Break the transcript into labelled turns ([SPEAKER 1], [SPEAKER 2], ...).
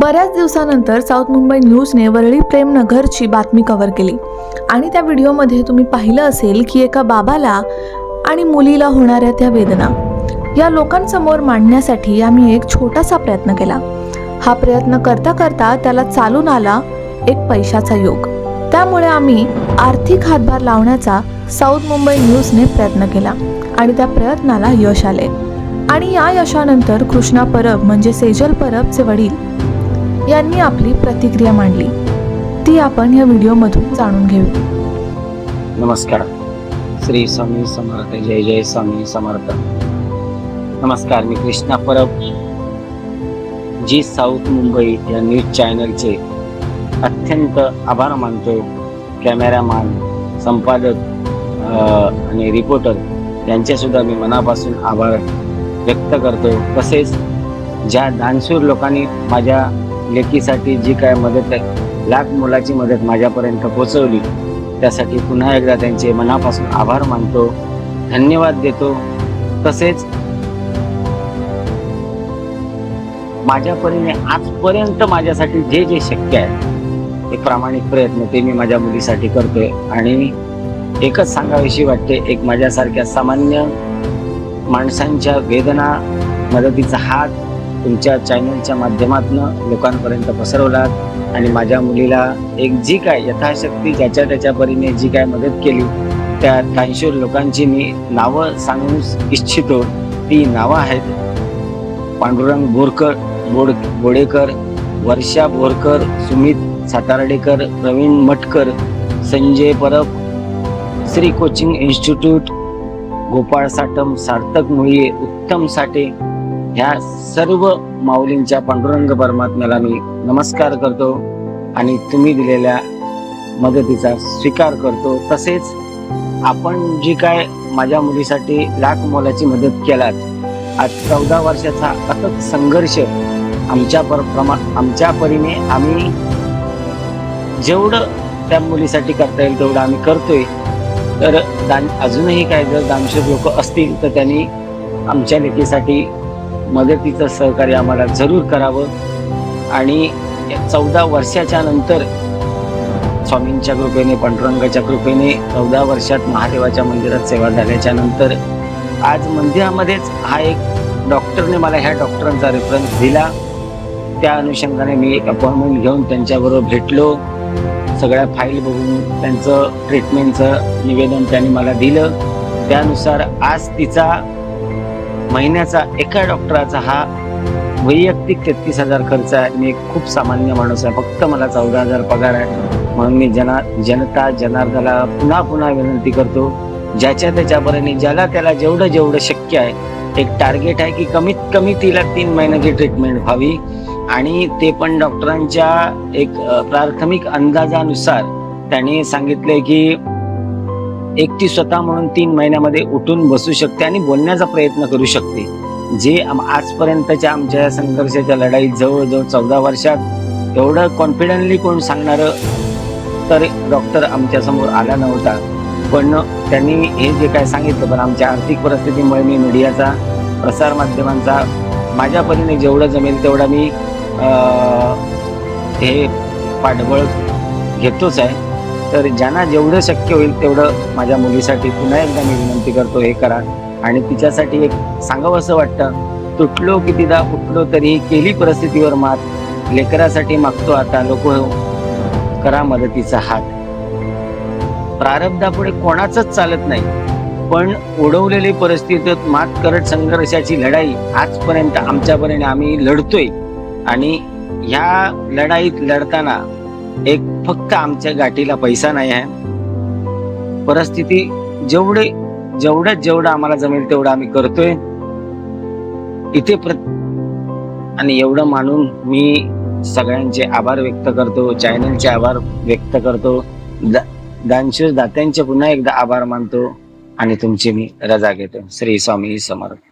[SPEAKER 1] बऱ्याच दिवसानंतर साऊथ मुंबई न्यूजने वरळी प्रेमनगरची बातमी कव्हर केली. आणि त्या व्हिडिओमध्ये तुम्ही पाहिलं असेल की एका बाबाला आणि मुलीला होणाऱ्या त्या वेदना. या लोकांसमोर मांडण्यासाठी आम्ही एक छोटासा प्रयत्न केला. हा प्रयत्न करता करता त्याला चालून आला एक पैशाचा योग. त्यामुळे आम्ही आर्थिक हातभार लावण्याचा साऊथ मुंबई न्यूजने प्रयत्न केला आणि त्या प्रयत्नाला यश आले. आणि या यशानंतर कृष्णा परब म्हणजे सेजल परबचे वडील यांनी आपली प्रतिक्रिया मांडली. ती आपण या व्हिडिओमधून जाणून घेऊ.
[SPEAKER 2] नमस्कार. श्री स्वामी समर्थ जय जय स्वामी समर्थ. नमस्कार मी कृष्णा परब. जी साऊथ मुंबई या न्यूज चॅनलचे अत्यंत आभार मानतो. कॅमेरामॅन संपादक आणि रिपोर्टर यांचेसुद्धा मी मनापासून आभार व्यक्त करतो. तसेच ज्या दानशूर लोकांनी माझ्या लेकीसाठी जी काय मदत आहे लाख मुलाची मदत माझ्यापर्यंत पोचवली. त्यासाठी पुन्हा एकदा त्यांचे मनापासून आभार मानतो. धन्यवाद देतो. तसेच माझ्या परीने आजपर्यंत माझ्यासाठी जे जे शक्य आहे ते प्रामाणिक प्रयत्न ते मी माझ्या मुलीसाठी करतोय. आणि एकच सांगावीशी वाटते एक माझ्यासारख्या सामान्य माणसांच्या वेदना मदतीचा हात तुमच्या चॅनलच्या माध्यमातून लोकांपर्यंत पसरवलात. आणि माझ्या मुलीला एक जी काय यथाशक्ती ज्याच्या त्याच्या परीने जी काय मदत केली त्या काहीशोर लोकांची मी नावं सांगू इच्छितो. ती नावं आहेत पांडुरंग बोरकर बोड बोडेकर वर्षा बोरकर सुमित सातार्डेकर प्रवीण मटकर संजय परब श्री कोचिंग इन्स्टिट्यूट गोपाळ साटम सार्थक मुळी उत्तम साठे ह्या सर्व माऊलींच्या पांडुरंग परमात्म्याला मी नमस्कार करतो आणि तुम्ही दिलेल्या मदतीचा स्वीकार करतो. तसेच आपण जी काय माझ्या मुलीसाठी लाख मोलाची मदत केलात आज चौदा वर्षाचा अथक संघर्ष आमच्या पर प्रमा आमच्या परीने आम्ही जेवढं त्या मुलीसाठी करता येईल तेवढं आम्ही करतोय. तर दान अजूनही काय जर दानशूर लोक असतील तर त्यांनी आमच्या लेकीसाठी मदतीचं सहकार्य आम्हाला जरूर करावं. आणि चौदा वर्षाच्या नंतर स्वामींच्या कृपेने पांडुरंगाच्या कृपेने चौदा वर्षात महादेवाच्या मंदिरात सेवा झाल्याच्यानंतर आज मंदिरामध्येच हा एक डॉक्टरने मला ह्या डॉक्टरांचा रेफरन्स दिला. त्या अनुषंगाने मी एक अपॉइंटमेंट घेऊन त्यांच्याबरोबर भेटलो. सगळ्या फाईल बघून त्यांचं ट्रीटमेंटचं निवेदन त्यांनी मला दिलं. त्यानुसार आज तिचा महिन्याचा एका डॉक्टराचा हा वैयक्तिक तेहतीस हजार खर्च आहे. मी खूप सामान्य माणूस आहे. फक्त मला चौदा हजार पगार आहे. म्हणून मी जना जनता जनार्दनाला पुन्हा पुन्हा विनंती करतो. ज्याच्या त्याच्यापर्यंत ज्याला त्याला जेवढं जेवढं शक्य आहे एक टार्गेट आहे की कमीत कमी तिला तीन महिन्याची ट्रीटमेंट व्हावी. आणि ते पण डॉक्टरांच्या एक प्राथमिक अंदाजानुसार त्यांनी सांगितलंय की एक ती स्वतः म्हणून तीन महिन्यामध्ये उठून बसू शकते आणि बोलण्याचा प्रयत्न करू शकते. जे आम- आजपर्यंतच्या आमच्या या संघर्षाच्या लढाईत जवळजवळ चौदा वर्षात एवढं कॉन्फिडंटली कोण सांगणार तर डॉक्टर आमच्यासमोर आला नव्हता. पण त्यांनी हे जे काय सांगितलं पण आमच्या आर्थिक परिस्थितीमुळे मी मीडियाचा प्रसार माध्यमांचा माझ्या परीने जेवढं जमेल तेवढा मी हे पाठबळ घेतोच आहे. तर ज्यांना जेवढं शक्य होईल तेवढं माझ्या मुलीसाठी पुन्हा एकदा मी विनंती करतो हे करा. आणि तिच्यासाठी एक सांगावं असं वाटतं तुटलो की तिदा उठलो तरी केली परिस्थितीवर मात. लेकरासाठी मागतो आता लोक करा मदतीचा हात. प्रारब्धापुढे कोणाचंच चालत नाही. पण उडवलेली परिस्थितीत मात करत संघर्षाची लढाई आजपर्यंत आमच्यापर्यंत आम्ही लढतोय. आणि ह्या लढाईत लढताना एक फक्त आमच्या गाठीला पैसा नाही आहे. परिस्थिती जेवढे जेवढ्यात जेवढं आम्हाला जमेल तेवढं आम्ही करतोय. इथे प्र आणि एवढं मानून मी सगळ्यांचे आभार व्यक्त करतो चॅनलचे आभार व्यक्त करतो. दा- दानशूर दात्यांचे पुन्हा एकदा आभार मानतो. आणि तुमची मी रजा घेतो. श्री स्वामी समर्थ.